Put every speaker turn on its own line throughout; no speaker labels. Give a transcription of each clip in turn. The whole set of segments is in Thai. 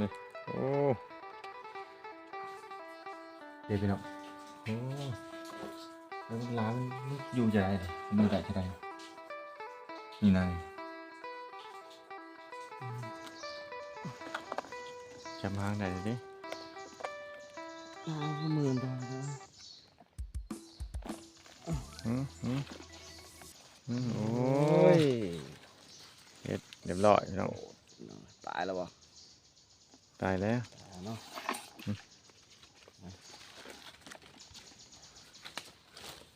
นี่โอ้เดี๋ยวพี่น้องโอ้แล้วมันล้างมันอยู่จะได้เลยมันอยู่ได้จะได้นี่นายจับหางได้เลยดิ
อ้าวหมื่นดอกนะ
อืมอืมอืมโอ้
โอ้
ย
ย
เฮ็ดเรียบร้อยพี่น้อง
ตายแล้ววะ
ตายแล้ว
ตายเนาะ
อืม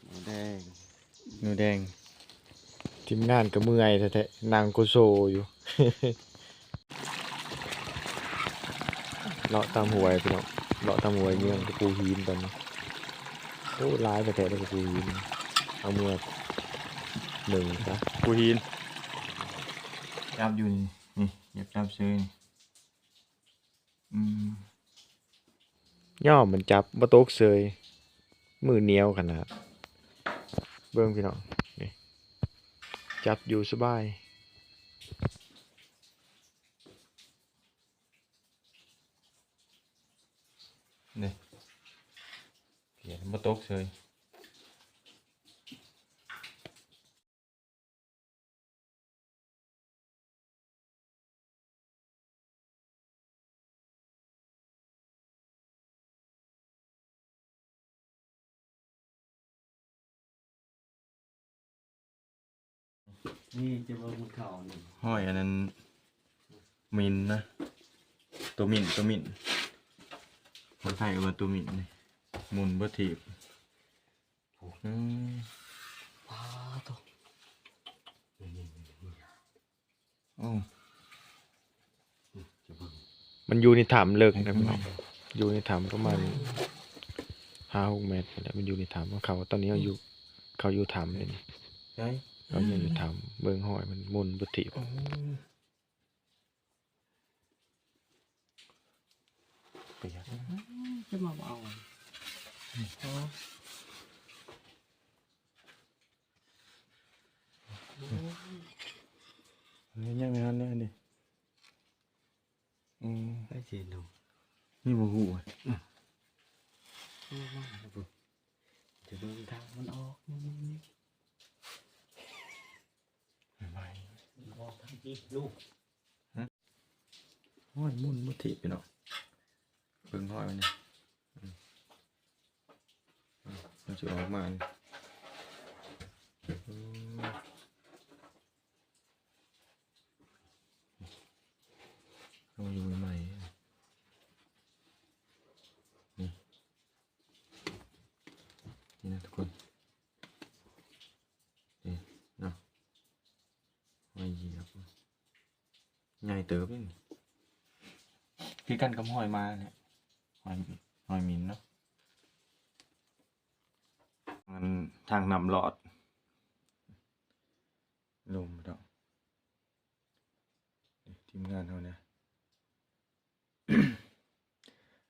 หมูแดง
หนูแดง ทีมงานก็เมื่อยแท้ๆนางโกโซอยู่ เลาะตามหวยพี่น้องเลาะตามหวยเมืองกระปูหินตอนนี้โอ้ร้ายแท้ๆเลยกระปูหินเอาเมื่อหนึ่งซะปูหินจับอยู่นี่นี่เหยียบจับซื้อนี่อืม ย่อมันจับบ่ตกเซยมือเหนียวขนาด เบิ่งพี่น้องนี่จับอยู่สบายนี่เขียนมาตกเลย
นี่จะมาบุญเขาหนึ่ง
ห้อยอันนั้น มินนะ ตัวมินตัวมินคนไทยเอามาตัวมินนี่หมุนเบอร์ทีบอืม
ว้าตัว
อ้าว
จะเบิ่ง
มันอยู่ในถ้ำเลิกนะพี่น้องอยู่ในถ้ำประมาณห้าหกเมตรแล้วมันอยู่ในถ้ำเขาตอนนี้เขาอยู่เขาอยู่ถ้ำเลยนี่
ใช่
เขายังอยู่ถ้ำเบิ่งห้อยมันหมุนเบอร์ทีบเปียก
จะมาเอา
นี่ยังไงฮะเนี่ยนี่อืม
ได้เจนดู
นี่บ่ฮู้อะ
มาแล้วบุจะเบิ่งทางมันออกนี่นี่นี่
ไม่
มัน อกทางนี้ลูก
ห้อยมุ่นมุถีบพี่น้องเบิ่งห้อยมันนี่มันจะออกมาเอาอยู่ใหม่ๆนี่นี่นะทุกคนนี่เนาะห้อยเหยียบใหญ่ เติบนี่คือกันกับหอยมาเนี่ยหอยหอยมินเนาะมันทางนำหลอดลมดอกทีมงานเขาเนี่ย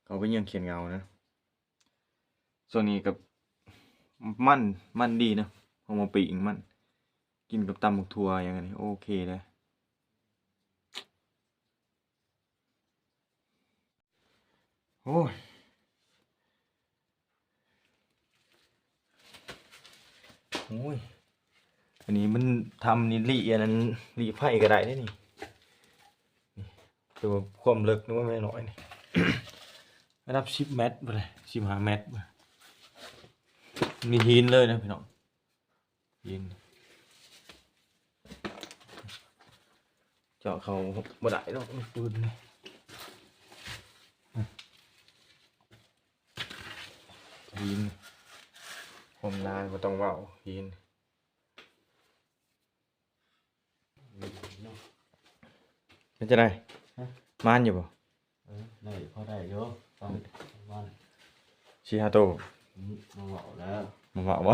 เขาก็นยังเขียนเงานะส่วนนี้กับมันมันดีนะพอมาปีกมัน กินกับตำหมกทัวอย่างนี้โอเคเลย โอ้ยโอ้ย อันนี้มันทำนี่ลีอันนั้นลีไผ่ก็ได้ได้นี่นี่คือว่าความลึกนึกว่าไม่น้อยนี่ระดับสิบเมตรไปเลยสิบห้าเมตรมีหินเลยนะพี่น้องหินเจาะเขาบ่ได้หรอกปืนนี่ หินผมนานมาต้องเว่าหินเป็นจะได้มานอยู่บ่
เออได้พอได้เยอะตอนวัน
ชีฮาโต
นี้มาบอกแล้ว
มาว่าบ่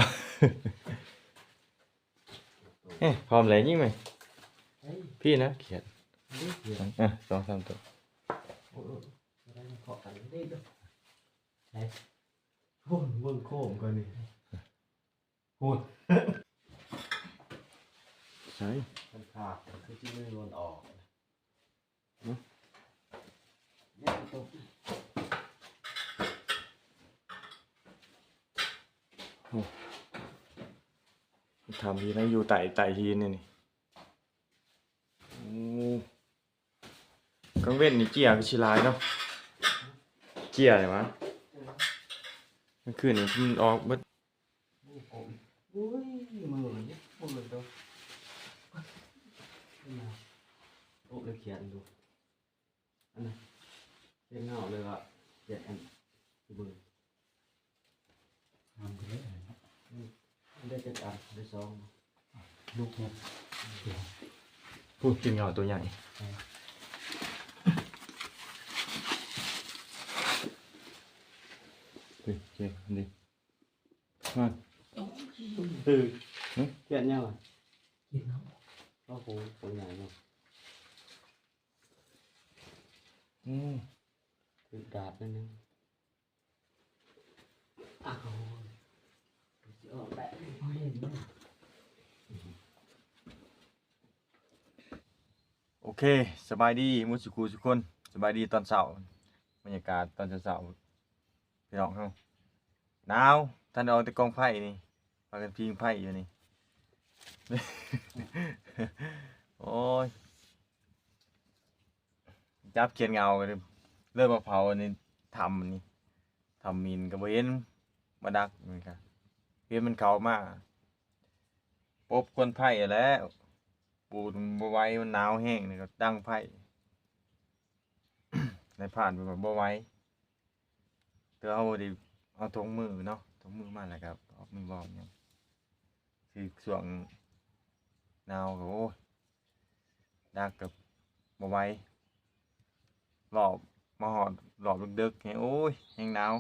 เอ้ยพร้อมเลยยิ่งไหม
เฮ้ย
พี่นะเขียน
นี่เดี๋ยว
อะสองสามตัว
โอ้ยได้มาขอกันได้ด้วยไหน โอ้ยเบิ่งโค้งก่อนนี่โอ้ย
ใช่
มันขาดคือที่ไม่รวนออกต้ม
ทำทีนั้นอยู่ไต่ไต่ทีนี่นี่โอ้กังเว้นนี่เกียร์ก็ชิลายเนาะเกียร์อะไรวะเมื่อคืนนี่มันออกเบิด
นี่ผมอุ้ยมือเนี่ยมือตัวนี่นะโอ้เลยเขียนดูอันนั้นเป็นเงาเลยว่ะเขียนอันมือ
ทำไปเลย
ได้จะตัดได้สอง
ลูกเนี่ย
พูดกินเหงาตัวใหญ่เฮ้ยเจ๊นี่มาตื่น
เขียนยังไง
กินเนาะ
ก็โหตัวใหญ่เนาะ
อืม
คือดาบนั่นนึงอ้าวจะออกแบบ
เอาเห็นไหม
โอเค สบายดีมุสุกูทุกคน สบายดีตอนเช้าบรรยากาศตอนเช้าๆ พี่น้องเฮาหนาวท่านเอาแต่กองไผ่นี่พากันพิงไผ่อยู่นี่ โอ้ยจับเขียนเงากันเลยเริ่มมาเผาอันนี้ทำนนี้ทำมินกับเว้นมาดักเหมือนกันเว้นมันเขามากปบคนไผ่แล้วปูนบไว้มันหนาวแห้งนี่ก็ดังไผ่ในผ่านไปแบบบไว้ เตือเอาดิเอาทงมือเนาะทงมือมาแล้วครับเอามือบอกเนี่ยคือส่วงหนาวก็โอ้ยดักกับบไหว้หลอบมาหอดหลอบดึกๆไงโอ้ยแห้งหนาว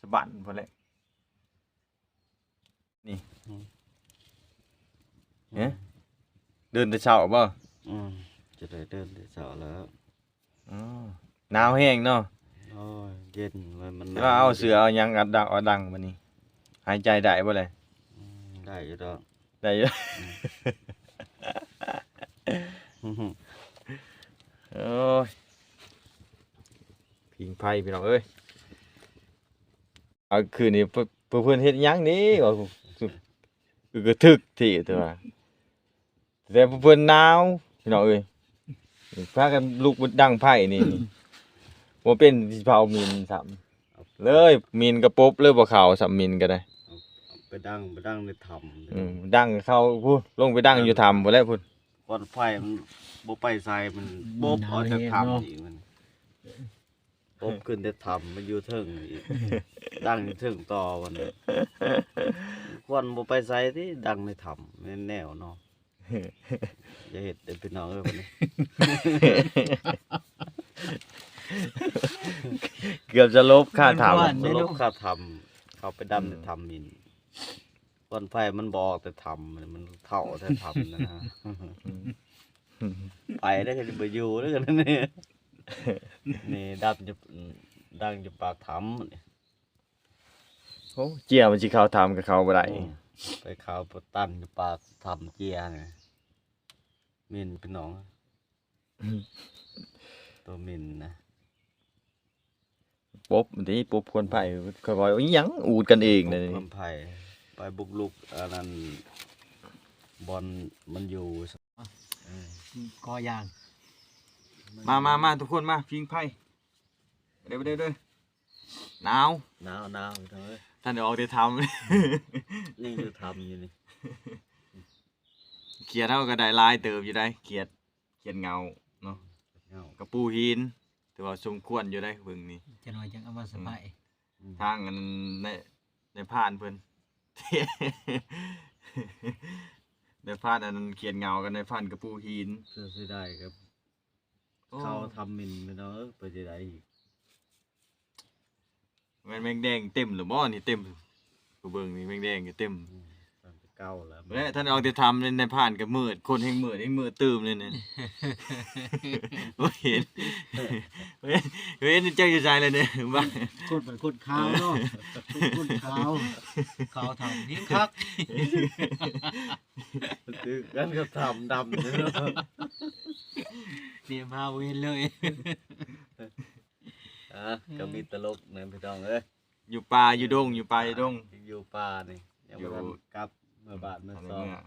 สะบันพอเลยนี่เอ๊ะเดินแต่เช้าบ่
อืมจะได้เดินได้เสาแล้ว
อ๋อหนาวแห้งเนาะ
โอ้ยเย็นมันมัน
แล้วเอาเสือเอาหยังอัดดังเอาดังมานี่หายใจได้บ่เลย
อืมได้อยู่ดอก
ได้อยู่ โอ้ยพิงไพ่พี่น้องเอ้ยเอาคืนนี้เพิ่นเพิ่นเฮ็ดหยังนี่ว่าคือกระทึกที่ตัวแต่เพิ่นหนาวพี่น้องเอ้ยพากันลุกบนดังไพ่นี่นี่ บ่เป็นสิเผามินซ้ํเลยมินกระปบเลยบ่เข้าซ้ํมินก็ได้
ไปดังไปดังในถ้ำ
อืมดังเข้าพูดลงไปดังอยู่ทำบ่แล้วพูด
ก้อนไฟมันบ่ไปใส่มันบบ
หนาว
ออกจาก
แน่
ถ้ำ
เนาะ
อีกมันบบขึ้นแต่ถ้ำมันอยู่เทิงอีกดังอยู่เทิงต่อวันนี้ควันบ่ไปใส่ที่ดังในถ้ำแม่นแนวเนาะอย่าเฮ็ดเด้อพี่น้องเอ้ยวันนี้
เกือบจะลบค่าถาม
บ้าน
ส
ไม่
ล
รู้
บค่าถ้ำเขาไปดำในถ้ำมินควันไฟมันบออกแต่ถ้ำมันมันเท่าแต่ถ้ำนะนะไปได้ก็ไปอยู่แล้วกันนี่ นี่ดับจะดังจะปากถ้ำนี่
โอ้เจียมันสิเข้าถามกับเขาบ่ได้
ไปข่าวปะตันจะปากถ้ำเจียไงมินพี่น้อง ตัวมินนะ
ปุ๊บมันนี่ปุ๊บคนไผ่ค่อยๆว่าอิหยังอูดกันเองเลย
บุกคนไผ่ไปบุกลุกอันนั้นบอลมันอยู่เออ
กอยาง
มามามาทุกคนมาพิงไผ่เดี๋ยวเดี๋ยวเดี๋ยวหนาว
หนาวหนาวอยู่เถอะ
ท่านเดี๋ยวออกได้ท
นี่คือทำอยู่นี่ำ
เขียดเท่าก็ได้ลายเติมอยู่ได้เขียดเขียดเงาเนาะ
เงาก
ระปูหิน แต่ว่าสมควรอยู่ได้เบิ่งนี่
จะหน่อยจังเอามาสบาย
ทางอันในในผ่านเพิ่นในผ่านอันนั้นเขียนเงากันในผ่านกระปูหิน
เพื่อสิได้ครับ
โอ้
เขาทำมินพี่น้องเอ้ยไปจะได้อีก
แมันแมงแดงเต็มหรือบ่นี่เต็มกูเบิ่งนี่แมงแดงก็เต็ม
อืมตามไป เก้าแล้ว
และท่านเอาแต่ทำในในผ่านก็มืดคนแห่งมืดแห่งมืดตื่มเลยเนี่ยบ่เห็นเห็นเห็นเจ้าอยู่ใจเลยเนี่ยบ้า
คนเป็นคนขาวเนาะคนขาวขาวทำยิ่งคัก
ตึกกันก็ทำดำเนาะ
เนี่ยมาเวนเลย
ทอะก็มีตลกนะพี่น้องเอ้ย
อยู่ป่าอยู่ดงอยู่ป่าอยู่ดง
อยู่ป่านี่ยัง
อยู่
บ่ทันกลับเมื่อบาทเมื่อ
เอา
สอง
เมื่อ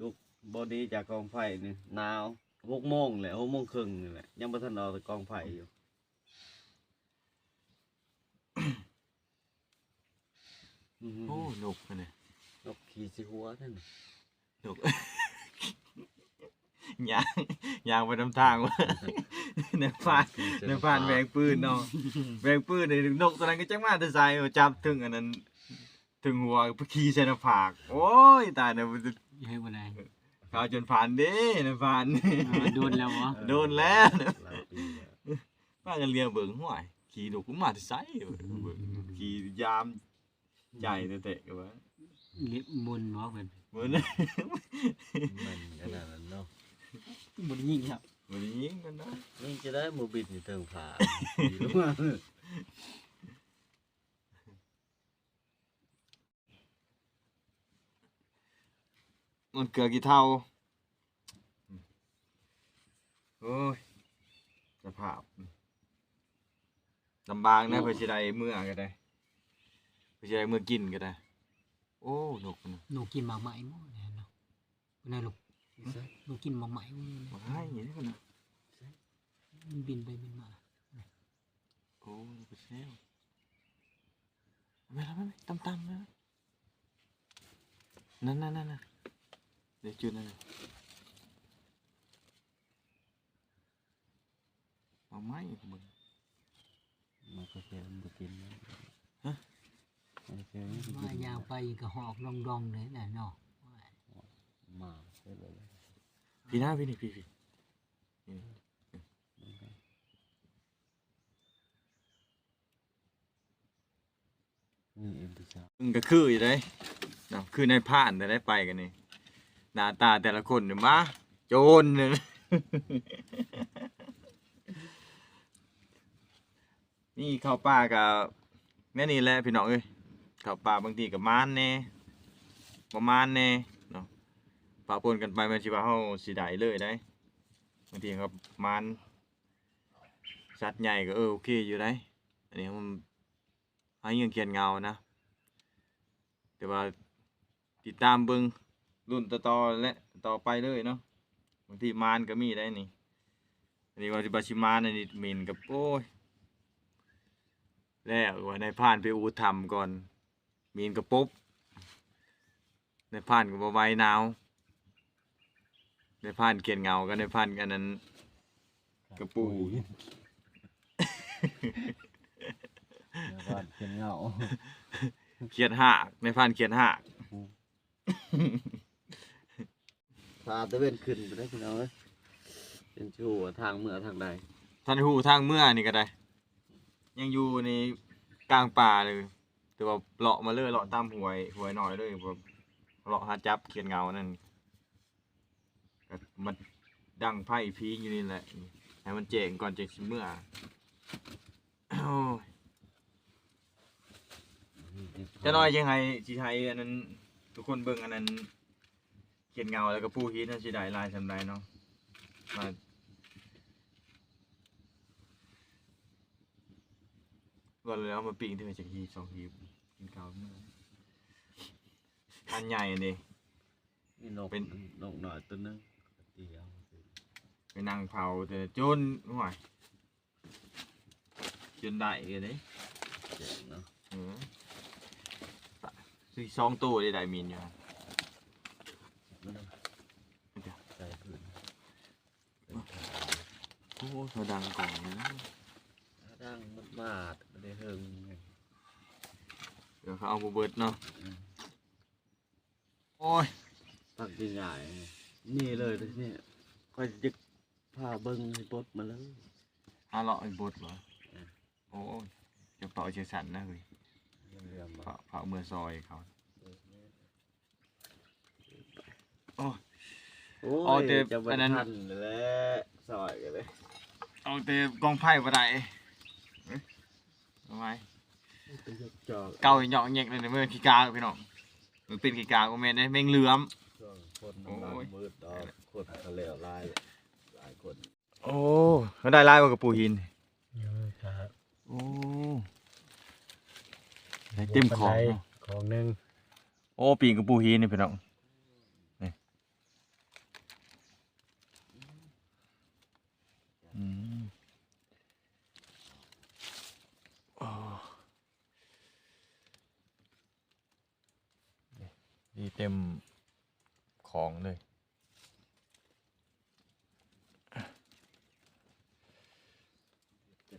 ลูกบอดีจากกองไฟนี่หนาวหกโมงแหละหกโมงครึ่งนี่แหละยังบ่ทันออกจากกองไฟอยู่อืม
โอ้นกอันนี่
นกขี่สิหัวท่าน
นกยางยางไปนำทางวะในผ่านในผ่านแบงปืนเนาะแบงปืนในนกตัวนั้นก็จังมาแต่ใส่จับถึงอันนั้น ถึงหัวขี่ใส่หน้าผาก โอ้ยตายเนี่ยมันจะ
เฮ้ยบ่ได้
ขาวจนผ่านเด้นะผ่าน
โดนแล้ววะ
โดนแล้ว
หลายปีแล้ว
มากันเรียเบิ่งห่วยขี่นกกูมาแต่ใส่เบิ่งขี่ยามใจเตะๆกันวะ
เรียบมุนเนาะเพิ่น
เหมือน
มันขนาดนั้นเนาะ
บ่ได้ยิงครับ
เหมือนยิงกันเนาะ
นี่จะได้หมูบิดอยู่เทิงผาดีรู้ว่า
มันเกลือกี่เท่าโอ้ยสภาพลำบากนะเพื่อจะได้เมื่อก็ได้เพื่อจะได้เมื่อกินก็ได้ โอ้นกมัน
หนูกินหมากไหมหมดแล้วเนาะบ่ได้ลูกหนูกินหมากไหมหมดเลย
มาให้อย่างนี้กันนะ
มันบินไปบินมา
โอ้ยไปเซลไม่ทำไม่ตำตำๆนะนั่นนั่นนั่น เดี๋ยวจุดนั่นน่ะมาไหมมึง
มันก็เค็มบ่กินนะ
ฮะ
มันเค็ม
มายางไปก็หอกดองๆเลยน่ะเนาะ
มาใช่เลย
พี่หน้าพี่นี่พี่พี่นี่
นี่เอ็มพิชา
มึงก็คืออยู่ได้เนาะคือในผ่านแต่ได้ไปกันนี่ หน้าตาแต่ละคนเนี่ยมาโจรเนี่ยนี่ข้าวป่ากับแม่นี่แหละพี่น้องเอ้ยข้าวป่าบางทีกับมานแน่ประมาณแน่เนาะปะปนกันไปมันสิว่าเฮาสิได้เลยได้บางทีครับมานสัตว์ใหญ่ก็เออโอเคอยู่ได้อันนี้มันให้ยังเขียนเงานะแต่ว่าติดตามเบิ่ง รุ่นต่อๆและต่อไปเลยเนาะบางทีมานก็มีได้นี่อันนี้ว่าสิบาชิมานอันนี้มินกับโอ้ยแล้วว่าในผ่านไปอูทำก่อนมีนกระปุ๊บในผ่านกับบไหวายหนาวในผ่านเขียนเงากันในผ่านกันนั้นกระปู
บ้านเป็นเงา
เขียนหักในผ่านเขียนหัก
พาตะเวนขึ้นไปได้พี่น้องเอ้ยเป็นชูว่าทางเมื่อทางใด
ท่านหูทางเมื่อนี่ก็ได้ ยังอยู่ในกลางป่าเลยแต่ว่าเลาะมาเลยเลาะตามหวยหวยหน่อยเลยแบบเลาะหาจับเขียนเงานั่นก็มันดังไพ่พีอยู่นี่แหละให้มันเจ๋งก่อนเจ๋งสิเมื่อโอ้ยจะน้อยยังไงสิไทยอันนั้นทุกคนเบิ่งอันนั้น เขียนเงาแล้วก็ผู้ฮีทนั่นสิได้ลายสำไรเนาะมาก่อนเลยเอามาปิ้งที่มันจะฮีสองฮีกินเกาเมื่ออันใหญ่อันนี้
นี่นก
เป็น
นกหน่อยตัวหนึงเดียว
ไปนั่งเผาแต่จนห่วยจนได้เลย
เจ๋งเนาะ
เออซื้อสองตัวได้ได้มีนอยู่ครับ
ใส่พื้น
โอ้เขาดังก่อนนะ
ถ้าดังมันมาดไม่ได้เฮิงไง
เดี๋ยวเขาเอาบูเบิร์ดเนาะ
อืม
โอ้ย
ตักใหญ่ๆนี่เลยทีนี่ก็จะพาเบิ้งให้บดมาแล้ว
หาเลาะไอ้บดเหรอ
อืม
โอ้ยจะเป่าเชสันนะเฮ้ย
เรียมมา
เผาเผาเมื่อซอยเขาโอ้ย
โอ้
เอา
ย
แต่
จะบ
อั
ร
นนั้น
ทันแล้วซอยกันเลย
เอาแต่กองไพ่มาได้เอ้ยทำไม
ไปยกจอก
เก่าเหยาะแงกเลยนะเมื่อขี้กาพี่น้องมันเป็นขี้กาก็แม่นได้แมงเหลือม
ช่วงคนน้ำลา
โอ้ย
ยมืดดอกคนทะเลลายหลายคน
โอ้เขาได้ลายมากกับปูหิน
เยอะครับ
โอ้ได้เต็มของเนาะ
ของหนึง
โอ้ปีกกับปูฮีนี่พี่น้องนี่อืมโอ้นี่นี่เต็มของเลย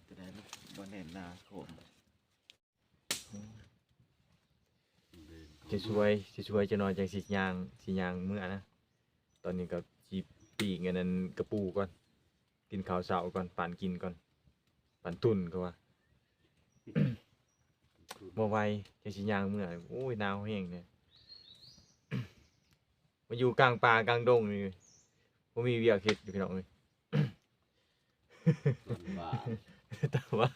จะได้บ่แน่นหน้าโคม
จะช่วยจะช่วยจะนอนจังสิยางสิยางเมื่อนะ ตอนนี้ก็จีปีกอันนั้นกระปูก่อน กินข้าวเช้าก่อนปั่นกินก่อน ปั่นตุ่นก็ว่าบ่ไหวจังสิยางเมื่อโอ้ยหนาวแห้งเนี่ยมาอยู่กลางป่ากลางดงนี่บ่มีเวียกเฮ็ดอยู่พี่น้องเอ้ย
ว่า
แต่ว่า